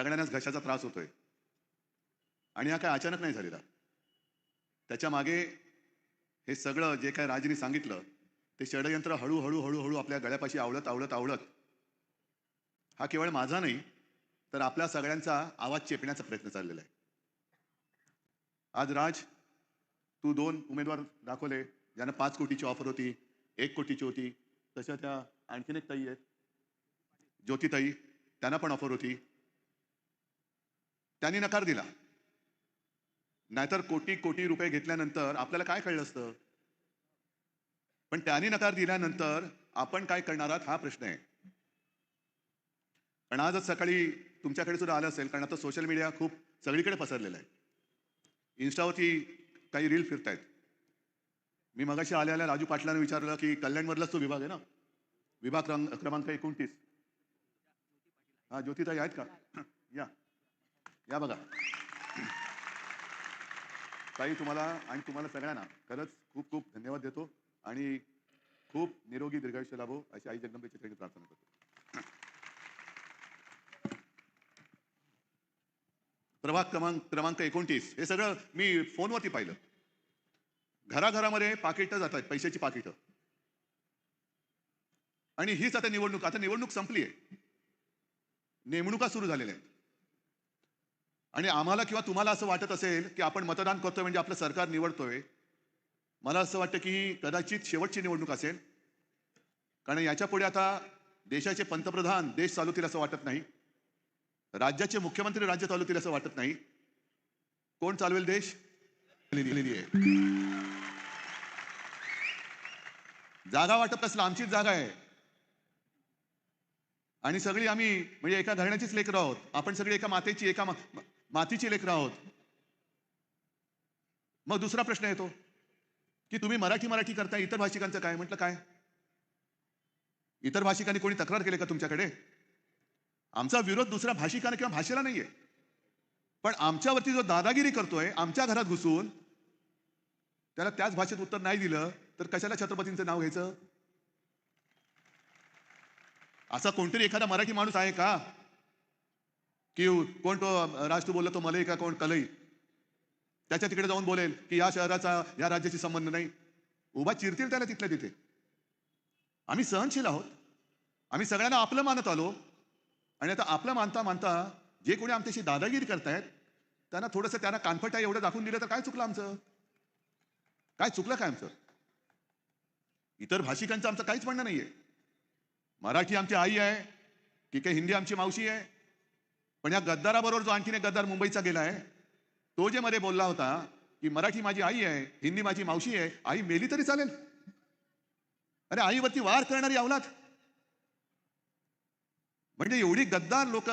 सगळ्यांनाच घशाचा त्रास होतोय. आणि हा काय अचानक नाही झालेला. त्याच्यामागे हे सगळं जे काय राजनी सांगितलं ते षडयंत्र हळूहळू हळूहळू आपल्या गळ्यापाशी आवळत आवळत आवळत हा केवळ माझा नाही तर आपल्या सगळ्यांचा आवाज चेपण्याचा प्रयत्न चाललेला आहे. आज राज तू दोन उमेदवार दाखवले ज्यांना पाच कोटीची ऑफर होती एक कोटीची होती तशा त्या आणखीन एक ताई आहेत. ज्योतिताई त्यांना पण ऑफर होती. त्यांनी नकार दिला. नाहीतर कोटी कोटी रुपये घेतल्यानंतर आपल्याला काय कळलं असतं? पण त्यांनी नकार दिल्यानंतर आपण काय करणार आहात हा प्रश्न आहे. पण आजच सकाळी तुमच्याकडे सुद्धा आलं असेल कारण आता सोशल मीडिया खूप सगळीकडे पसरलेला आहे. इन्स्टावरती काही रील फिरतायत. मी मगाशी आल्याला आल्या राजू पाटलांना विचारलं की कल्याणमधलाच तो विभाग आहे ना? विभाग क्रमांक एकोणतीस. हा ज्योतिताई आहेत का? या. या बघा. ताई तुम्हाला आणि तुम्हाला सगळ्यांना खरंच खूप खूप धन्यवाद देतो आणि खूप निरोगी दीर्घायुष्य लाभो अशी आई जगदंबेच्या चरणी प्रार्थना करतो. प्रभाग क्रमांक क्रमांक एकोणतीस. हे सगळं मी फोनवरती पाहिलं. घराघरामध्ये पाकिटं जात आहेत पैशाची पाकिटं. आणि हीच आता निवडणूक आता निवडणूक संपली आहे नेमणुका सुरू झालेल्या आहेत. आणि आम्हाला किंवा तुम्हाला असं वाटत असेल की आपण मतदान करतोय म्हणजे आपलं सरकार निवडतोय मला असं वाटतं की कदाचित शेवटची निवडणूक असेल. कारण याच्यापुढे आता देशाचे पंतप्रधान देश चालवतील असं वाटत नाही. राज्याचे मुख्यमंत्री राज्य चालवतील असं वाटत नाही. कोण चालवेल देश? आहे. जागा वाटप असलं आमचीच जागा आहे. आणि सगळी आम्ही म्हणजे एका घराण्याचीच लेकरं आहोत. आपण सगळी एका मातेची एका मा- मातीची लेकरं आहोत. मग दुसरा प्रश्न येतो की तुम्ही मराठी मराठी करता इतर भाषिकांचं काय? म्हटलं काय? इतर भाषिकांनी कोणी तक्रार केली का तुमच्याकडे? आमचा विरोध दुसऱ्या भाषिकाने किंवा भाषेला नाहीये. पण आमच्यावरती जो दादागिरी करतोय आमच्या घरात घुसून त्याला त्याच भाषेत उत्तर नाही दिलं तर कशाला छत्रपतींचं नाव घ्यायचं? असा कोणतरी एखादा मराठी माणूस आहे का? की कोण तो राज तू बोलला तो मलई का कोण कलई? त्याच्या तिकडे जाऊन बोलेल की या शहराचा या राज्याशी संबंध नाही. उभा चिरतील त्याला तिथल्या तिथे. आम्ही सहनशील आहोत. आम्ही सगळ्यांना आपलं मानत आलो. आणि आता आपलं मानता मानता जे कोणी आमच्याशी दादागिरी करतायत त्यांना थोडंसं त्यांना कानफटा एवढं दाखवून दिलं तर काय चुकलं आमचं? काय चुकलं काय आमचं? इतर भाषिकांचं आमचं काहीच म्हणणं नाहीये. मराठी आमची आई आहे की काही हिंदी आमची मावशी आहे पण या गद्दाराबरोबर जो आणखीन एक गद्दार मुंबईचा गेला आहे तो जे मध्ये बोलला होता की मराठी माझी आई आहे हिंदी माझी मावशी आहे आई मेली तरी चालेल. अरे आईवरती वार करणारी अवलाद म्हणजे एवढी गद्दार लोक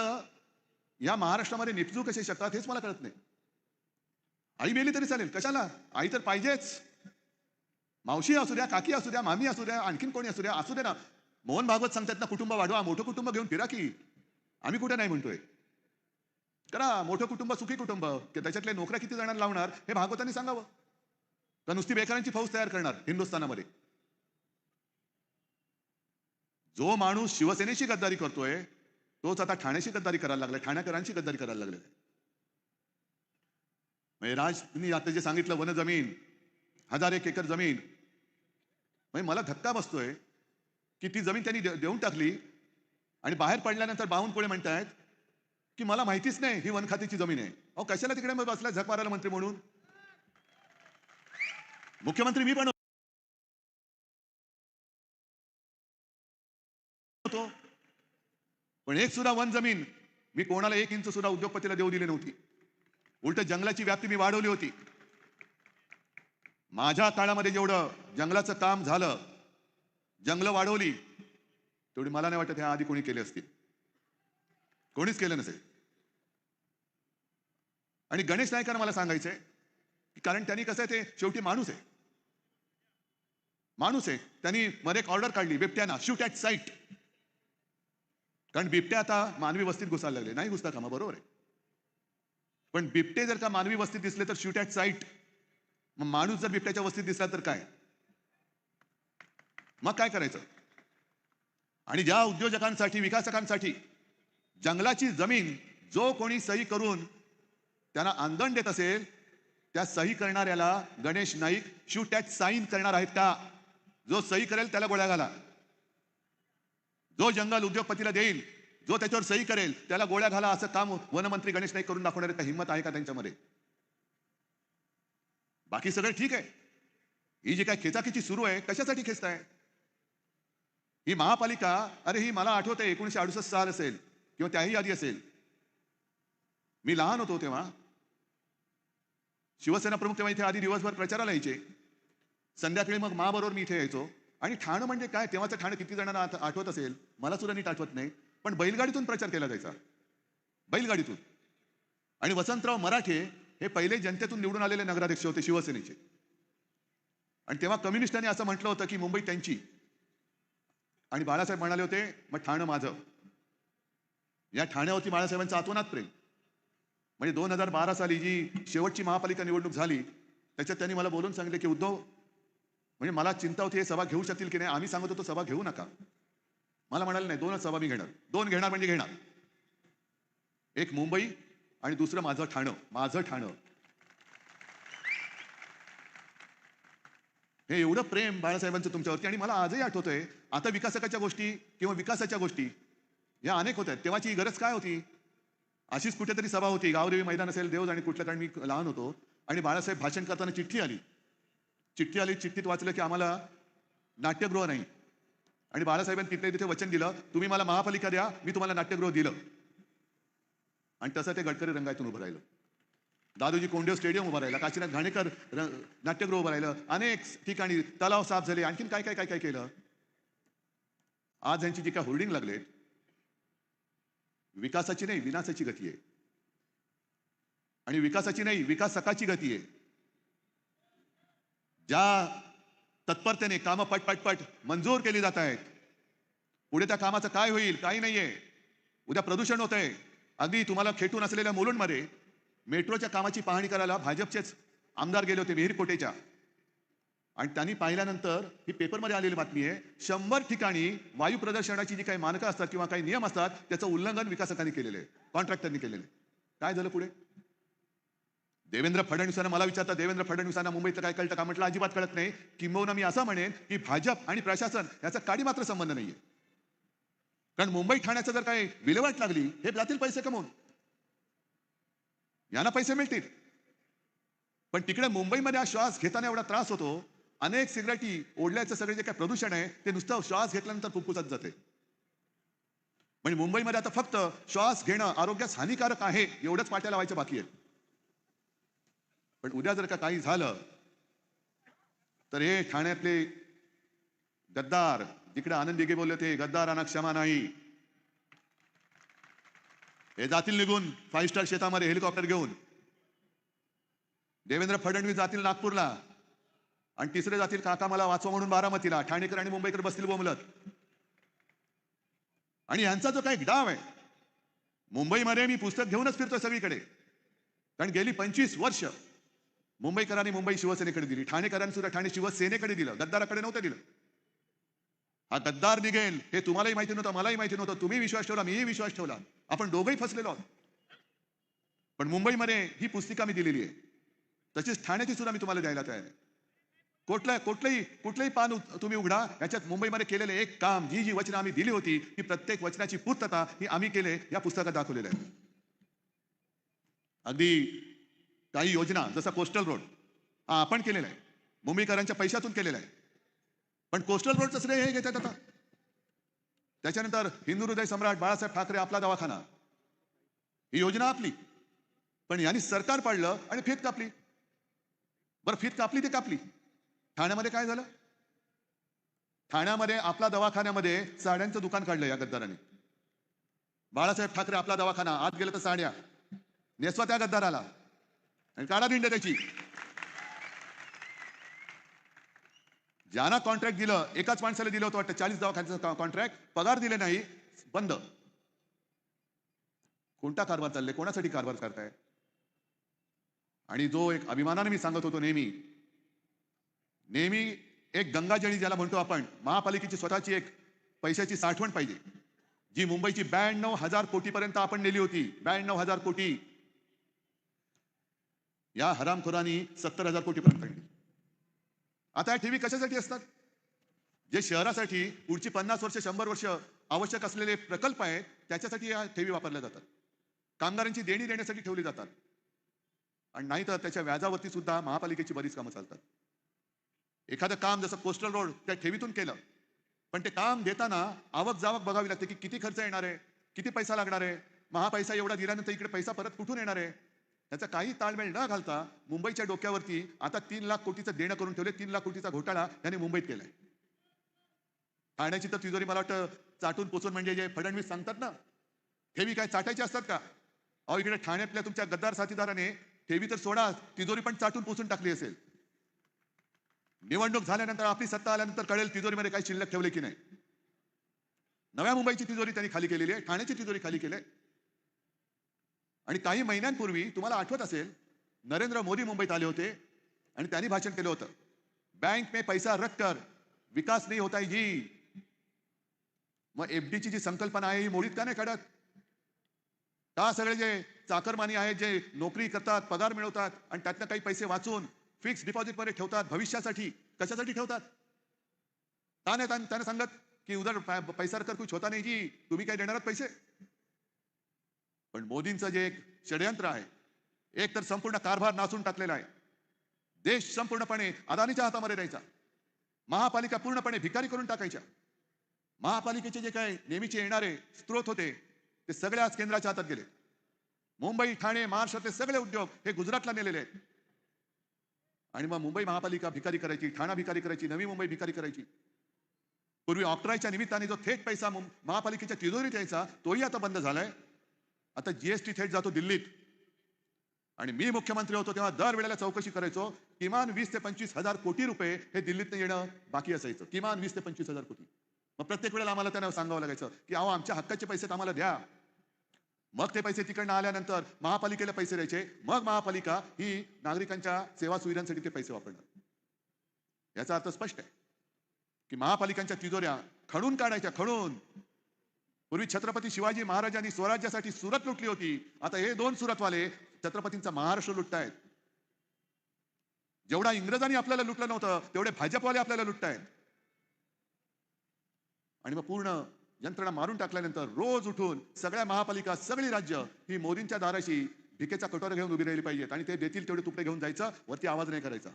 या महाराष्ट्रामध्ये निपजू कसे शकतात हेच मला कळत नाही. आई मेली तरी चालेल. कशाला? आई तर पाहिजेच. मावशी असू द्या काकी असू द्या मामी असू द्या आणखीन कोणी असू द्या असू दे ना. मोहन भागवत सांगतात ना कुटुंब वाढवा मोठं कुटुंब घेऊन फिरा की. आम्ही कुठे नाही म्हणतोय. करा मोठं कुटुंब सुखी कुटुंब. की त्याच्यातल्या नोकऱ्या किती जणांना लावणार हे भागवतांनी सांगावं. का नुसती बेकारांची फौज तयार करणार हिंदुस्थानामध्ये? जो माणूस शिवसेनेची गद्दारी करतोय तोच आता ठाण्याची गद्दारी करायला लागलाय ठाण्याकरांची गद्दारी करायला लागलेला आहे म्हणजे राज तुम्ही आता जे सांगितलं वन जमीन हजार एक एकर जमीन. म्हणजे मला धक्का बसतोय की ती जमीन त्यांनी देऊन टाकली आणि बाहेर पडल्यानंतर बाहून कोणी म्हणतायत की मला माहितीच नाही ही वनखातीची जमीन आहे. अहो कशाला तिकडे मग बसला झक मारायला मंत्री म्हणून? मुख्यमंत्री मी पण होतो. पण एक सुद्धा वन जमीन. मी कोणाला एक इंच सुद्धा उद्योगपतीला देऊ दिली नव्हती. उलट जंगलाची व्याप्ती मी वाढवली होती. माझ्या काळामध्ये जेवढं जंगलाचं काम झालं जंगलं वाढवली तेवढी मला नाही वाटत ह्या आधी कोणी केले असतील. कोणीच केलं नसेल. आणि गणेश नायकांना मला सांगायचंय कारण त्यांनी कसं आहे ते शेवटी माणूस आहे. माणूस आहे. त्यांनी मध्ये एक ऑर्डर काढली बिबट्याना शूट ॲट साईट कारण बिबट्या आता मानवी वस्तीत घुसायला लागले. नाही घुसता कामा बरोबर आहे. पण बिबटे जर का मानवी वस्तीत दिसले तर शूट ॲट साईट मग माणूस जर बिबट्याच्या वस्तीत दिसला तर काय? मग काय करायचं? आणि ज्या उद्योजकांसाठी विकासकांसाठी जंगलाची जमीन जो कोणी सही करून त्यांना आंदण देत असेल त्या सही करणाऱ्याला गणेश नाईक शिव टॅच साईन करणार आहेत का? जो सही करेल त्याला गोळ्या घाला. जो जंगल उद्योगपतीला देईल जो त्याच्यावर सही करेल त्याला गोळ्या घाला असं काम वनमंत्री गणेश नाईक करून दाखवणार का हिंमत आहे का त्यांच्यामध्ये? बाकी सगळं ठीक आहे. ही जी काय खेचाखेची सुरू आहे कशासाठी खेचताय ही महापालिका अरे ही मला आठवते एकोणीशे अडुसष्ट साल असेल किंवा त्याही आधी असेल. मी लहान होतो तेव्हा. शिवसेना प्रमुख तेव्हा इथे आधी दिवसभर प्रचाराला यायचे. संध्याकाळी मग माबरोबर मी इथे यायचो. आणि ठाणं म्हणजे काय? तेव्हाचं ठाणं किती जणांना आठ- आठवत असेल? मला सुद्धा नीट आठवत नाही. पण बैलगाडीतून प्रचार केला जायचा. बैलगाडीतून. आणि वसंतराव मराठे हे पहिले जनतेतून निवडून आलेले नगराध्यक्ष होते शिवसेनेचे. आणि तेव्हा कम्युनिस्टांनी असं म्हटलं होतं की मुंबई त्यांची. आणि बाळासाहेब म्हणाले होते मग ठाणं माझं. या ठाण्यावरती बाळासाहेबांचं आतोनात प्रेम. म्हणजे दोन हजार बारा साली जी शेवटची महापालिका निवडणूक झाली त्याच्यात त्यांनी मला बोलून सांगितले की उद्धव म्हणजे मला चिंता होती हे सभा घेऊ शकतील की नाही? आम्ही सांगत होतो सभा घेऊ नका. मला म्हणाले नाही दोनच सभा मी घेणार. दोन घेणार म्हणजे घेणार. एक मुंबई आणि दुसरं माझं ठाणं. माझं ठाणं. हे एवढं प्रेम बाळासाहेबांचं तुमच्यावरती आणि मला आजही आठवतंय आता विकासकाच्या गोष्टी किंवा विकासाच्या गोष्टी या अनेक होत आहेत तेव्हाची गरज काय होती? अशीच कुठेतरी सभा होती. गावदेवी मैदान असेल देव आणि कुठल्या कारण मी लहान होतो आणि बाळासाहेब भाषण करताना चिठ्ठी आली. चिठ्ठी आली चिठ्ठीत वाचलं की आम्हाला नाट्यगृह नाही. आणि बाळासाहेबांनी तिथे तिथे वचन दिलं तुम्ही मला महापालिका द्या मी तुम्हाला नाट्यगृह दिलं. आणि तसं ते गडकरी रंगायतून उभं राहिलं. दादोजी कोंडेव स्टेडियम उभं राहिलं काशीनाथ घाणेकर नाट्यगृह उभं राहिलं. अनेक ठिकाणी तलाव साफ झाले आणखीन काय काय काय काय केलं? आज यांची जी काय होर्डिंग लागले विकासाची नाही विनाशाची गती आहे. आणि विकासाची नाही विकासकाची गती आहे. ज्या तत्परतेने कामं पट पट पट मंजूर केली जात आहेत पुढे त्या कामाचं काय होईल काही नाहीये. उद्या प्रदूषण होत आहे अगदी तुम्हाला खेटून असलेल्या मुलुंडमध्ये मेट्रोच्या कामाची पाहणी करायला भाजपचेच आमदार गेले होते विहीर कोटेच्या आणि त्यांनी पाहिल्यानंतर ही पेपरमध्ये आलेली बातमी आहे शंभर ठिकाणी वायू प्रदर्शनाची जी काही मानकं असतात किंवा काही नियम असतात त्याचं उल्लंघन विकासकांनी केलेलं आहे कॉन्ट्रॅक्टरनी केलेलं आहे. काय झालं पुढे? देवेंद्र फडणवीसांना मला विचारता देवेंद्र फडणवीसांना मुंबईतलं काय कळतं का? म्हटलं अजिबात कळत नाही. किंबहुना मी असं म्हणेन की भाजप आणि प्रशासन याचा काडी मात्र संबंध नाहीये. कारण मुंबई ठाण्याचं जर काही विल्हेवाट लागली हे जातील पैसे कमवून. यांना पैसे मिळतील. पण तिकडे मुंबईमध्ये हा श्वास घेताना एवढा त्रास होतो अनेक सिगरेटी ओढल्याचं सगळे जे काही प्रदूषण आहे ते नुसतं श्वास घेतल्यानंतर फुफ्फुसात जाते. म्हणजे मुंबईमध्ये आता फक्त श्वास घेणं आरोग्यास हानिकारक आहे एवढंच पाट्या लावायचं बाकी आहे पण उद्या जर का काही झालं तर हे ठाण्यातले गद्दार जिकडे आनंद दिघे बोलले ते गद्दारांना क्षमा नाही. हे जातील निघून फाईव्ह स्टार शेतामध्ये हेलिकॉप्टर घेऊन. देवेंद्र फडणवीस जातील नागपूरला. आणि तिसरे जातील काका मला वाचवा म्हणून बारामतीला. ठाणेकर आणि मुंबईकर बसतील बोमलत. आणि यांचा जो काही डाव आहे मुंबईमध्ये मी पुस्तक घेऊनच फिरतो सगळीकडे. कारण गेली पंचवीस वर्ष मुंबईकरांनी मुंबई शिवसेनेकडे दिली. ठाणेकरांनी सुद्धा ठाणे शिवसेनेकडे दिलं. गद्दाराकडे नव्हतं दिलं. हा गद्दार निघेल हे तुम्हालाही माहिती नव्हतं मलाही माहिती नव्हतं. तुम्ही विश्वास ठेवला मीही विश्वास ठेवला. आपण दोघंही फसलेलो आहोत. पण मुंबईमध्ये ही पुस्तिका मी दिलेली आहे. तशीच ठाण्याची सुद्धा मी तुम्हाला द्यायला तयार आहे. कुठलं कुठलंही कुठलंही पान तुम्ही उघडा. याच्यात मुंबईमध्ये केलेले एक काम ही जी वचनं आम्ही दिली होती ही प्रत्येक वचनाची पूर्तता ही आम्ही केले या पुस्तकात दाखवलेलं आहे. अगदी काही योजना जसा कोस्टल रोड हा आपण केलेला आहे. मुंबईकरांच्या पैशातून केलेला आहे. पण कोस्टल रोडचं श्रेय हे घेतात आता. त्याच्यानंतर हिंदू हृदय सम्राट बाळासाहेब ठाकरे आपला दवाखाना. ही योजना आपली. पण यांनी सरकार पाडलं आणि फीत कापली. बरं फीत कापली ते कापली. ठाण्यामध्ये काय झालं? ठाण्यामध्ये आपला दवाखान्यामध्ये साड्यांचं दुकान काढलं या गद्दाराने. बाळासाहेब ठाकरे आपला दवाखाना आत गेलं तर साड्या. नेसवा त्या गद्दाराला. आणि काढा भिंड त्याची. ज्यांना कॉन्ट्रॅक्ट दिलं एकाच माणसाला दिलं होतं वाटतं चाळीस दवाखान्याचं कॉन्ट्रॅक्ट पगार दिले नाही बंद. कोणता कारभार चाललाय? कोणासाठी कारभार करताय? आणि जो एक अभिमानाने मी सांगत होतो नेहमी नेहमी एक गंगाजळी ज्याला म्हणतो आपण महापालिकेची स्वतःची एक पैशाची साठवण पाहिजे. जी मुंबईची ब्याण्णव हजार कोटीपर्यंत आपण नेली होती ब्याण्णव हजार कोटी. या हरामखोरांनी सत्तर हजार कोटीपर्यंत आणली आता या ठेवी कशासाठी असतात? जे शहरासाठी पुढची पन्नास वर्ष शंभर वर्ष आवश्यक असलेले प्रकल्प आहेत त्याच्यासाठी या ठेवी वापरल्या जातात. कामगारांची देणी देण्यासाठी ठेवली जातात. आणि नाही तर त्याच्या व्याजावरती सुद्धा महापालिकेची बरीच कामं चालतात. एखादं काम जसं कोस्टल रोड त्या ठेवीतून केलं पण ते काम देताना आवक जावक बघावी लागते की किती खर्च येणार आहे किती पैसा लागणार आहे महापैसा एवढा दिल्यानंतर इकडे पैसा परत कुठून येणार आहे? त्याचा काही ताळमेळ न घालता मुंबईच्या डोक्यावरती आता तीन लाख कोटीचं देणं करून ठेवले तीन लाख कोटीचा घोटाळा त्यांनी मुंबईत केलाय. ठाण्याची तर तिजोरी मला वाटतं चाटून पोचून म्हणजे जे फडणवीस सांगतात ना ठेवी काय चाटायची असतात का? अहो इकडे ठाण्यातल्या तुमच्या गद्दार साथीदाराने ठेवी तर सोडा तिजोरी पण चाटून पोचून टाकली असेल. निवडणूक झाल्यानंतर आपली सत्ता आल्यानंतर कळेल तिजोरीमध्ये काही शिल्लक ठेवले की नाही. नव्या मुंबईची तिजोरी त्यांनी खाली केलेली आहे ठाण्याची तिजोरी खाली केली आहे. आणि काही महिन्यांपूर्वी तुम्हाला आठवत असेल नरेंद्र मोदी मुंबईत आले होते आणि त्यांनी भाषण केलं होतं बँक मे पैसा रख कर विकास नाही होता ही. जी मग एफडीची जी संकल्पना आहे ही मोडीत का नाही काढत? का सगळे जे चाकरमानी आहेत जे नोकरी करतात पगार मिळवतात आणि त्यातनं काही पैसे वाचून फिक्स डिपॉझिटमध्ये ठेवतात भविष्यासाठी. कशासाठी ठेवतात? ताने त्याने सांगत की उधर पैसा रखकर कुछ होता नाही जी तुम्ही काय देणार पैसे? पण मोदींचं जे एक षडयंत्र आहे एक तर संपूर्ण कारभार नाचून टाकलेला आहे. देश संपूर्णपणे अदानीच्या हातामध्ये द्यायचा महापालिका पूर्णपणे भिकारी करून टाकायच्या. महापालिकेचे जे काय नेहमीचे येणारे स्त्रोत होते ते सगळे आज केंद्राच्या हातात गेले. मुंबई ठाणे महाराष्ट्रातले सगळे उद्योग हे गुजरातला नेलेले आहेत. आणि मग मुंबई महापालिका भिकारी करायची ठाणा भिकारी करायची नवी मुंबई भिकारी करायची. पूर्वी ऑक्ट्रायच्या निमित्ताने जो थेट पैसा महापालिकेच्या तिजोरीत यायचा तोही आता बंद झालाय. आता जीएसटी थेट जातो दिल्लीत. आणि मी मुख्यमंत्री होतो तेव्हा दर वेळेला चौकशी करायचो किमान वीस ते पंचवीस हजार कोटी रुपये हे दिल्लीत येणं बाकी असायचं. किमान वीस ते पंचवीस हजार कोटी. मग प्रत्येक वेळेला आम्हाला त्यांना सांगावं लागायचं की अहो आमच्या हक्काचे पैसे आम्हाला द्या. मग ते पैसे तिकडनं आल्यानंतर महापालिकेला पैसे द्यायचे. मग महापालिका ही नागरिकांच्या सेवा सुविधांसाठी ते पैसे वापरणार. याचा अर्थ स्पष्ट आहे की महापालिकांच्या तिजोऱ्या खणून काढायच्या खणून. पूर्वी छत्रपती शिवाजी महाराजांनी स्वराज्यासाठी सुरत लुटली होती. आता हे दोन सुरतवाले छत्रपतींचा महाराष्ट्र लुटतायत. जेवढा इंग्रजांनी आपल्याला लुटलं नव्हतं तेवढे भाजपवाले आपल्याला लुटतायत. आणि मग पूर्ण यंत्रणा मारून टाकल्यानंतर रोज उठून सगळ्या महापालिका सगळी राज्य ही मोदींच्या दाराशी भिकेचा कटोरा घेऊन उभी राहिली पाहिजेत आणि ते देतील तेवढे तुकडे घेऊन जायचं वरती आवाज नाही करायचा.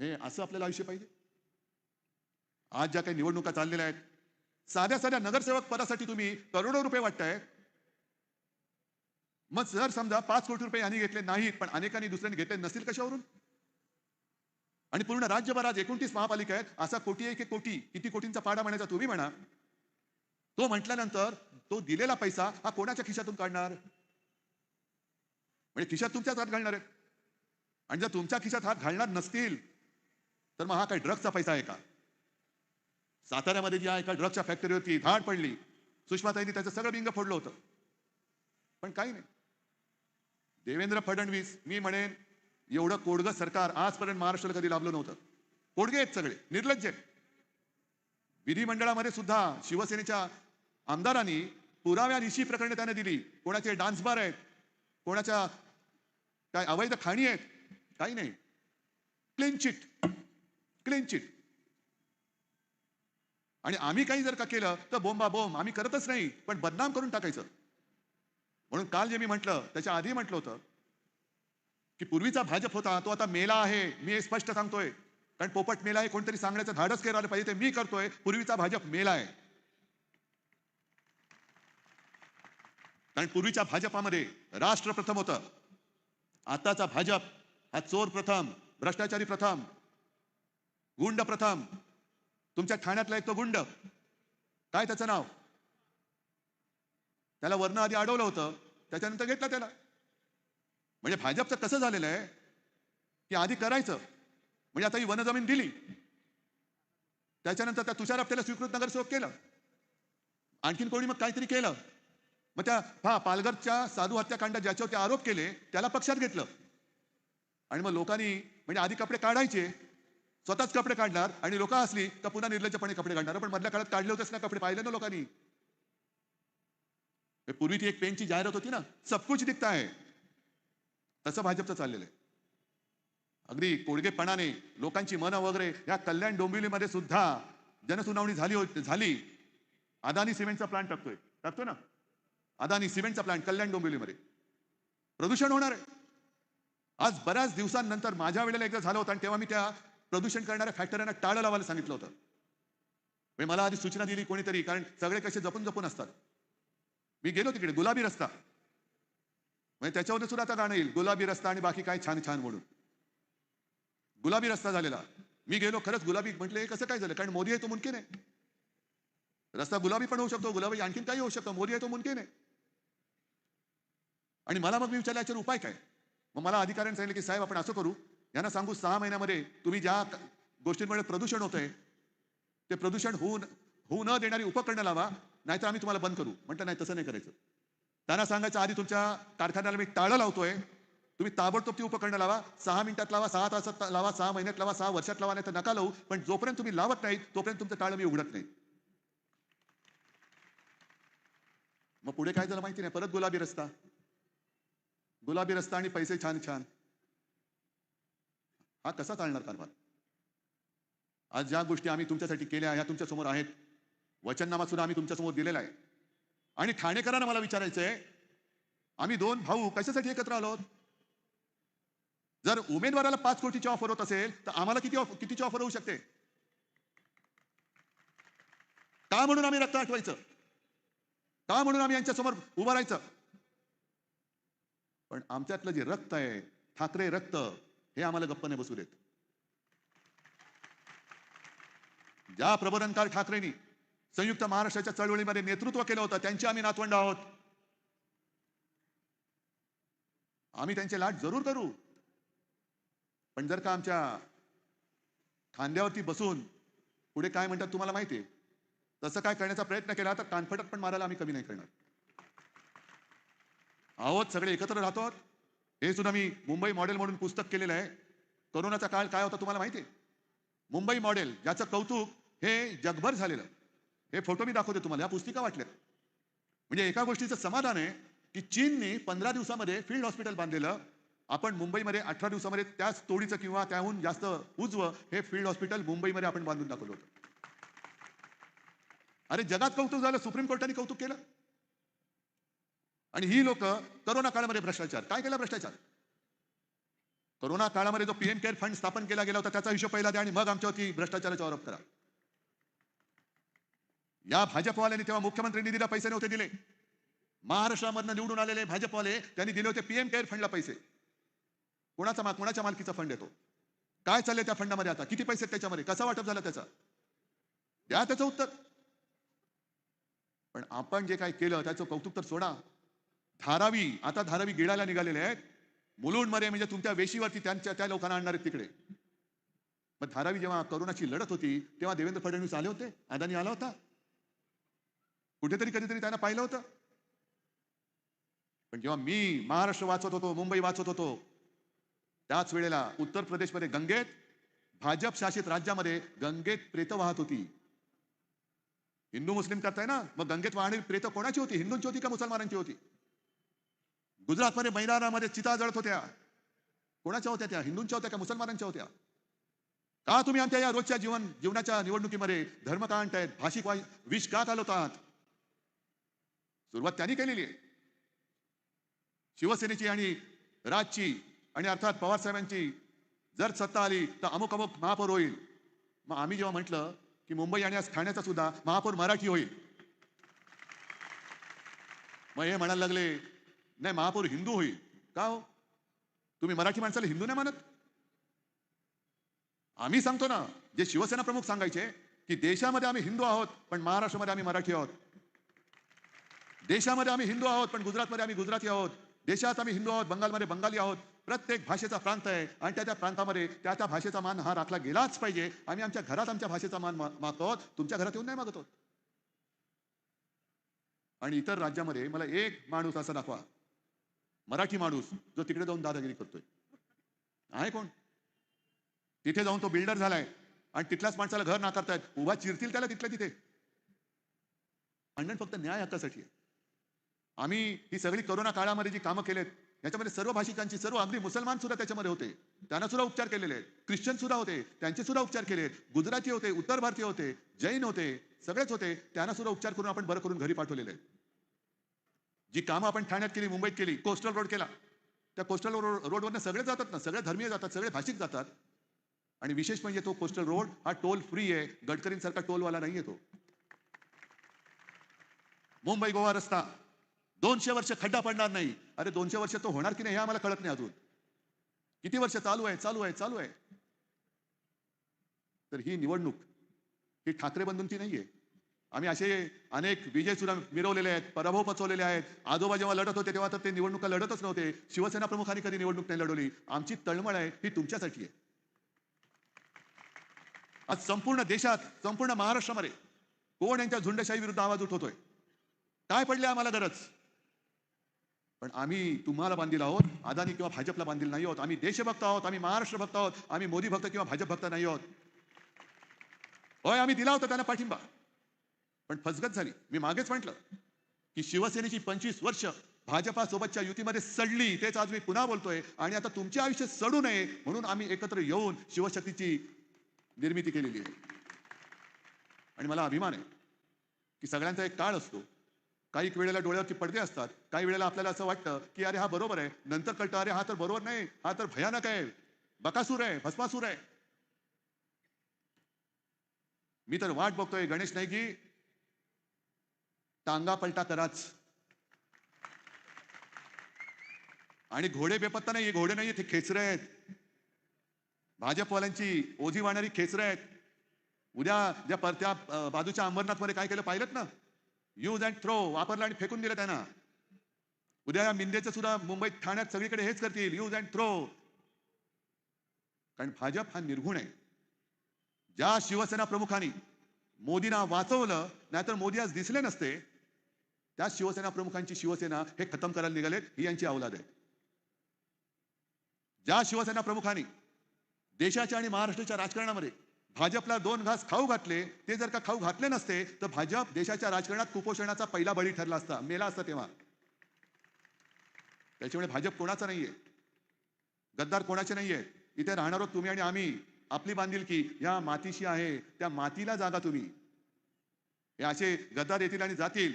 हे असं आपल्याला आयुष्य पाहिजे? आज ज्या काही निवडणुका चाललेल्या आहेत साध्या साध्या नगरसेवक पदासाठी तुम्ही करोडो रुपये वाटताय. मग जर समजा पाच कोटी रुपये यांनी घेतले नाहीत पण अनेकांनी दुसऱ्यांनी घेतले नसतील कशावरून? आणि पूर्ण राज्यभरात एकोणतीस महापालिका आहेत. असा कोटी एक कोटी किती कोटींचा पाडा म्हणायचा तुम्ही म्हणा. तो म्हटल्यानंतर तो दिलेला पैसा हा कोणाच्या खिशातून काढणार? म्हणजे खिशात तुमच्याच हात घालणार आहे आणि जर तुमच्या खिशात हात घालणार नसतील तर मग हा काय ड्रगचा पैसा आहे का? साताऱ्यामध्ये जी एका ड्रगच्या फॅक्टरीवरती धाड पडली. सुषमाताईंनी त्याचं सगळं बिंग फोडलं होतं. पण काही नाही. देवेंद्र फडणवीस मी म्हणेन एवढं कोडगं सरकार आजपर्यंत महाराष्ट्राला कधी लाभलं नव्हतं. कोडगे आहेत सगळे निर्लज्ज आहेत. विधिमंडळामध्ये सुद्धा शिवसेनेच्या आमदारांनी पुराव्या निशी प्रकरणे त्याने दिली. कोणाचे डान्स बार आहेत कोणाच्या काय अवैध खाणी आहेत काही नाही. क्लीन चिट क्लीन चिट आणि आम्ही काही जर का केलं तर बोंबा बोंब. आम्ही करतच नाही पण बदनाम करून टाकायचं. म्हणून काल जे मी म्हटलं त्याच्या आधी म्हटलं होतं की पूर्वीचा भाजप होता तो आता मेला आहे. मी हे स्पष्ट सांगतोय. कारण पोपट मेला आहे कोणतरी सांगण्याचं धाडस करायला पाहिजे ते मी करतोय. पूर्वीचा भाजप मेला आहे. कारण पूर्वीच्या भाजपामध्ये राष्ट्र प्रथम होतं. आताचा भाजप हा चोर प्रथम भ्रष्टाचारी प्रथम गुंड प्रथम. तुमच्या ठाण्यातला एक तो गुंड. काय त्याचं नाव? त्याला वर्ण आधी अडवलं होतं. त्याच्यानंतर घेतलं त्याला. म्हणजे भाजपचं कसं झालेलं आहे? की आधी करायचं. म्हणजे आता ही वनजमीन दिली. त्याच्यानंतर त्या तुषार आपल्याला स्वीकृत नगरसेवक केलं. आणखीन कोणी मग काहीतरी केलं. मग त्या हा पालघरच्या साधू हत्याकांडात ज्याच्यावरती आरोप केले त्याला पक्षात घेतलं. आणि मग लोकांनी म्हणजे आधी कपडे काढायचे. स्वतःच कपडे काढणार. आणि लोक असली तर पुन्हा निर्लज्जपणे कपडे काढणार. पण मधल्या काळात काढले होतेच ना कपडे. पाहिले ना लोकांनी. पूर्वी ती एक पेनची जाहिरात होती ना? सबकुच दिखता आहे तसं भाजपचं चाललेलं आहे. अगदी कोडगेपणाने लोकांची मनं वगैरे या कल्याण डोंबिवलीमध्ये सुद्धा जनसुनावणी झाली होती झाली. अदानी सिमेंटचा प्लांट टाकतोय. टाकतोय ना? अदानी सिमेंटचा प्लांट कल्याण डोंबिवलीमध्ये. प्रदूषण होणार आहे. आज बऱ्याच दिवसांनंतर माझ्या वेळेला एकदा झालं होतं आणि तेव्हा मी त्या प्रदूषण करणाऱ्या फॅक्टऱ्यांना टाळं लावायला सांगितलं होतं. म्हणजे मला आधी सूचना दिली कोणीतरी कारण सगळे कसे जपून जपून असतात. मी गेलो तिकडे गुलाबी रस्ता. म्हणजे त्याच्यावर सुद्धा आता गाणं येईल. गुलाबी रस्ता आणि बाकी काय छान छान म्हणून. गुलाबी रस्ता झालेला. मी गेलो खरंच गुलाबी म्हटलं हे कसं काय झालं? कारण मोदी आहे तो मुमकिन आहे रस्ता गुलाबी पण होऊ शकतो गुलाबी आणखीन काही होऊ शकतं. मोदी आहे तो मुमकिन आहे आणि मला मग मी विचारलं याच्यावर उपाय काय? मग मला अधिकाऱ्यांनी सांगितलं की साहेब आपण असं करू. यांना सांगू सहा महिन्यामध्ये तुम्ही ज्या गोष्टींमुळे प्रदूषण होतंय ते प्रदूषण होऊन होऊ न देणारी उपकरणं लावा नाहीतर आम्ही तुम्हाला बंद करू. म्हटलं नाही तसं नाही करायचं. त्यांना सांगायचं आधी तुमच्या कारखान्याला मी टाळं लावतोय. तुम्ही ताबडतोब ती उपकरणं लावा. सहा मिनिटात लावा सहा तासात लावा सहा महिन्यात लावा सहा वर्षात लावा नाही तर नका लावू. पण जोपर्यंत तुम्ही लावत नाही तोपर्यंत तुमचं टाळं मी उघडत नाही. मग पुढे काय झालं माहिती नाही? परत गुलाबी रस्ता. गुलाबी रस्ता आणि पैसे छान छान. हा कसा चालणार कारभार? आज ज्या गोष्टी आम्ही तुमच्यासाठी केल्या ह्या तुमच्यासमोर आहेत. वचननामा सुद्धा आम्ही तुमच्यासमोर दिलेला आहे. आणि ठाणेकरांना मला विचारायचंय आम्ही दोन भाऊ कशासाठी एकत्र आलो जर उमेदवाराला पाच कोटीची ऑफर होत असेल तर आम्हाला किती ऑफ- कितीची ऑफर होऊ शकते? का म्हणून आम्ही रक्त आठवायचं? का म्हणून आम्ही यांच्यासमोर उभं राहायचं? पण आमच्यातलं जे रक्त आहे ठाकरे रक्त हे आम्हाला गप्पने बसू देत. ज्या प्रबोधनकार ठाकरेंनी संयुक्त महाराष्ट्राच्या चळवळीमध्ये नेतृत्व केलं होतं. त्यांची आम्ही नातवंड आहोत. आम्ही त्यांचे लाट जरूर करू पण जर का आमच्या खांद्यावरती बसून पुढे काय म्हणतात तुम्हाला माहिती आहे? तसं काय करण्याचा प्रयत्न केला तर कानफटक पण मारायला आम्ही कमी नाही करणार. आहोत सगळे एकत्र राहतो हे सुद्धा मी मुंबई मॉडेल म्हणून पुस्तक केलेलं आहे. करोनाचा काळ काय होता तुम्हाला माहिती आहे? मुंबई मॉडेल ज्याचं कौतुक हे जगभर झालेलं. हे फोटो मी दाखवते तुम्हाला या पुस्तिका वाटल्या म्हणजे एका गोष्टीचं समाधान आहे की चीनने पंधरा दिवसामध्ये फील्ड हॉस्पिटल बांधलेलं. आपण मुंबईमध्ये अठरा दिवसामध्ये त्याच तोडीचं किंवा त्याहून जास्त उजवं हे फील्ड हॉस्पिटल मुंबईमध्ये आपण बांधून दाखवलं होतं. अरे जगात कौतुक झालं सुप्रीम कोर्टाने कौतुक केलं. आणि ही लोक करोना काळामध्ये भ्रष्टाचार. काय केला भ्रष्टाचार? करोना काळामध्ये जो पीएम केअर फंड स्थापन केला गेला होता त्याचा हिशोब पहिला द्या आणि मग आमच्यावरती भ्रष्टाचाराचा आरोप करा. या भाजपवाल्यांनी तेव्हा मुख्यमंत्री निधीला पैसे नव्हते दिले. महाराष्ट्रामधनं निवडून आलेले भाजपवाले त्यांनी दिले होते पीएम केअर फंडला पैसे. कोणाचा मा कोणाच्या मालकीचा फंड येतो काय चाललंय त्या फंडामध्ये आता? किती पैसे त्याच्यामध्ये? कसा वाटप झाला त्याचा? द्या त्याचं उत्तर. पण आपण जे काय केलं त्याचं कौतुक तर सोडा. धारावी आता धारावी गिळायला निघालेले आहेत. मुलुंडमध्ये म्हणजे तुमच्या वेशीवरती त्यांच्या त्या लोकांना आणणार आहेत तिकडे. मग धारावी जेव्हा करोनाची लढत होती तेव्हा देवेंद्र फडणवीस आले होते? अदानी आला होता? कुठेतरी कधीतरी त्यांना पाहिलं होतं. पण जेव्हा मी महाराष्ट्र वाचत होतो मुंबई वाचत होतो त्याच वेळेला उत्तर प्रदेशमध्ये गंगेत भाजप शासित राज्यामध्ये गंगेत प्रेत वाहत होती. हिंदू मुस्लिम करताय ना मग गंगेत वाहणारी प्रेत कोणाची होती? हिंदूंची होती का मुसलमानांची होती? गुजरातमध्ये मैदानामध्ये चिता जळत होत्या. कोणाच्या होत्या त्या? हिंदूंच्या होत्या का मुसलमानांच्या होत्या? का तुम्ही आमच्या या रोजच्या जीवन जीवनाच्या निवडणुकीमध्ये? धर्म का आणतायत भाषिक वाई- विष का घालवतात सुरुवात त्यांनी केलेली आहे. शिवसेनेची आणि राजची आणि अर्थात पवार साहेबांची जर सत्ता आली तर अमुक अमुक महापौर होईल. मग आम्ही जेव्हा म्हटलं की मुंबई आणि आज ठाण्याचा सुद्धा महापौर मराठी होईल. मग हे म्हणायला लागले नाही महापौर हिंदू होईल. का हो? तुम्ही मराठी माणसाला हिंदू नाही मानत? आम्ही सांगतो ना जे शिवसेना प्रमुख सांगायचे की देशामध्ये आम्ही हिंदू आहोत पण महाराष्ट्रामध्ये आम्ही मराठी आहोत. देशामध्ये आम्ही हिंदू आहोत पण गुजरातमध्ये आम्ही गुजराती आहोत. देशात आम्ही हिंदू आहोत बंगालमध्ये बंगाली आहोत. प्रत्येक भाषेचा प्रांत आहे आणि त्या त्या प्रांतामध्ये त्या त्या भाषेचा मान हा राखला गेलाच पाहिजे. आम्ही आमच्या घरात आमच्या भाषेचा मान मागतो आहोत. तुमच्या घरात येऊन नाही मागतो आणि इतर राज्यामध्ये मला एक माणूस असा दाखवा. मराठी माणूस जो तिकडे जाऊन दादागिरी करतोय. आहे कोण? तिथे जाऊन तो बिल्डर झालाय. आणि तिथल्याच माणसाला घर नाकारतायत. उभा चिरतील त्याला तिथल्या तिथे. भांडण फक्त न्याय हक्कासाठी आहे. आम्ही ही सगळी करोना काळामध्ये जी कामं केलेत याच्यामध्ये सर्व भाषिकांची सर्व अगदी मुसलमान सुद्धा त्याच्यामध्ये होते. त्यांना सुद्धा उपचार केलेले आहेत. ख्रिश्चन सुद्धा होते. त्यांचे सुद्धा उपचार केले आहेत गुजराती होते उत्तर भारतीय होते जैन होते सगळेच होते. त्यांना सुद्धा उपचार करून आपण बरं करून घरी पाठवलेले आहेत. जी कामं आपण ठाण्यात केली मुंबईत केली कोस्टल रोड केला त्या कोस्टल रोड रोडवरनं सगळे जातात ना सगळे धर्मीय जातात सगळे भाषिक जातात. आणि विशेष म्हणजे तो कोस्टल रोड हा टोल फ्री आहे. गडकरींसारखा टोलवाला नाही येतो मुंबई गोवा रस्ता दोनशे वर्ष खड्डा पडणार नाही. अरे दोनशे वर्ष तो होणार की नाही हे आम्हाला कळत नाही अजून. किती वर्ष चालू आहे चालू आहे चालू आहे. तर ही निवडणूक ही ठाकरे बंधूंची नाहीये. आम्ही असे अनेक विजय सुद्धा मिरवलेले आहेत पराभव पचवलेले आहेत. आजोबा जेव्हा लढत होते तेव्हा तर ते निवडणुका लढतच नव्हते. शिवसेना प्रमुखांनी कधी निवडणूक नाही लढवली. आमची तळमळ आहे ही तुमच्यासाठी आहे. आज संपूर्ण देशात संपूर्ण महाराष्ट्रामध्ये कोण यांच्या झुंडशाही विरुद्ध आवाज उठवतोय? काय पडले आम्हाला गरज? पण आम्ही तुम्हाला बांधील आहोत अदानी किंवा भाजपला बांधील नाही आहोत. आम्ही देशभक्त आहोत आम्ही महाराष्ट्र भक्त आहोत आम्ही मोदी भक्त किंवा भाजप भक्त नाही आहोत. होय आम्ही दिला होता त्यांना पाठिंबा. पण फसगत झाली. मी मागेच म्हटलं की शिवसेनेची पंचवीस वर्ष भाजपासोबतच्या युतीमध्ये सडली तेच आज मी पुन्हा बोलतोय. आणि आता तुमचे आयुष्य सडू नये म्हणून आम्ही एकत्र येऊन शिवशक्तीची निर्मिती केलेली आहे. आणि मला अभिमान आहे की सगळ्यांचा एक काळ असतो काही वेळेला डोळ्यावरती पडदे असतात काही वेळेला आपल्याला असं वाटतं की अरे हा बरोबर आहे. नंतर कळतं अरे हा तर बरोबर नाही हा तर भयानक आहे. बकासूर आहे भस्मासूर आहे. मी तर वाट बघतोय गणेश नाही की? टांगा पलटा कराच. आणि घोडे बेपत्ता नाही घोडे नाही ते खेचर आहेत. भाजपवाल्यांची ओझी वाहणारी खेचर आहेत. उद्या ज्या परत्या बाजूच्या बाजूच्या अंबरनाथमध्ये काय केलं पाहिलं ना? यूज अँड थ्रो वापरलं आणि फेकून दिलं त्यांना. उद्या या मिंदेचं सुद्धा मुंबईत ठाण्यात सगळीकडे हेच करतील यूज अँड थ्रो कारण भाजप हा निर्गुण आहे. ज्या शिवसेना प्रमुखांनी मोदींना वाचवलं नाहीतर मोदी आज दिसले नसते त्या शिवसेना प्रमुखांची शिवसेना हे खतम करायला निघालेत ही यांची अवलाद आहे. ज्या शिवसेना प्रमुखांनी देशाच्या आणि महाराष्ट्राच्या राजकारणामध्ये भाजपला दोन घास खाऊ घातले ते जर का खाऊ घातले नसते तर भाजप देशाच्या राजकारणात कुपोषणाचा पहिला बळी ठरला असता मेला असता तेव्हा. त्याच्यामुळे भाजप कोणाचा नाहीये? गद्दार कोणाचे नाहीये? इथे राहणार आहोत तुम्ही आणि आम्ही. आपली बांधिलकी या मातीशी आहे त्या मातीला जागा तुम्ही. हे असे गद्दार येतील आणि जातील.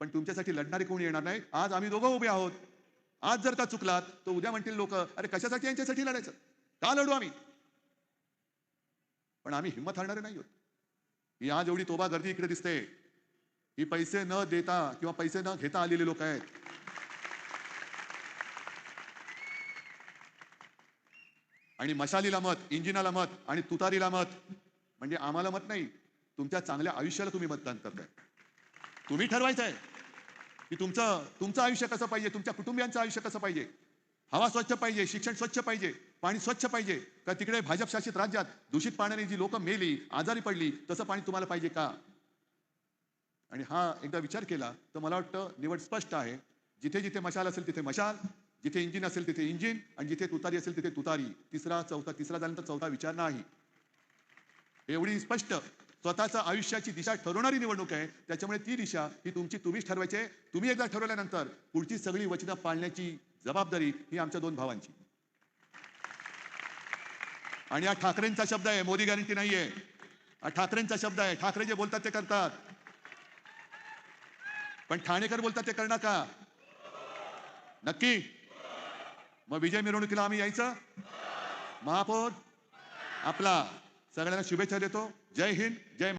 पण तुमच्यासाठी लढणारे कोणी येणार नाही? आज आम्ही दोघं उभे आहोत. आज जर का चुकलात तर उद्या म्हणतील लोक अरे कशासाठी यांच्यासाठी लढायचं? का लढू आम्ही? पण आम्ही हिंमत हारणारे नाही आहोत. ही आज एवढी तोबा गर्दी इकडे दिसते. ही पैसे न देता किंवा पैसे न घेता आलेले लोक आहेत. आणि मशालीला मत इंजिनाला मत आणि तुतारीला मत म्हणजे आम्हाला मत नाही. तुमच्या चांगल्या आयुष्याला तुम्ही मतदान करताय. तुम्ही ठरवायचं आहे की तुमचं तुमचं आयुष्य कसं पाहिजे? तुमच्या कुटुंबियांचं आयुष्य कसं पाहिजे? हवा स्वच्छ पाहिजे शिक्षण स्वच्छ पाहिजे. पाणी स्वच्छ पाहिजे. का तिकडे भाजप शासित राज्यात दूषित पाण्याने जी लोक मेली आजारी पडली तसं पाणी तुम्हाला पाहिजे का? आणि हा एकदा विचार केला तर मला वाटतं निवड स्पष्ट आहे. जिथे जिथे मशाल असेल तिथे मशाल जिथे इंजिन असेल तिथे इंजिन आणि जिथे तुतारी असेल तिथे तुतारी. तिसरा चौथा तिसरा झाल्यानंतर चौथा विचार नाही. एवढी स्पष्ट स्वतःच्या आयुष्याची दिशा ठरवणारी निवडणूक आहे. त्याच्यामुळे ती दिशा ही तुमची तुम्हीच ठरवायची आहे. तुम्ही एकदा ठरवल्यानंतर पुढची सगळी वचनं पाळण्याची जबाबदारी ही आमच्या दोन भावांची. आणि हा ठाकरेंचा शब्द आहे मोदी गॅरंटी नाहीये. हा ठाकरेंचा शब्द आहे ठाकरे जे बोलतात ते करतात. पण ठाणेकर बोलतात ते करणार का? नक्की? मग विजय मिरवणुकीला आम्ही यायचं? महापौर आपला सगळ्यांना शुभेच्छा देतो. जय हिंद जय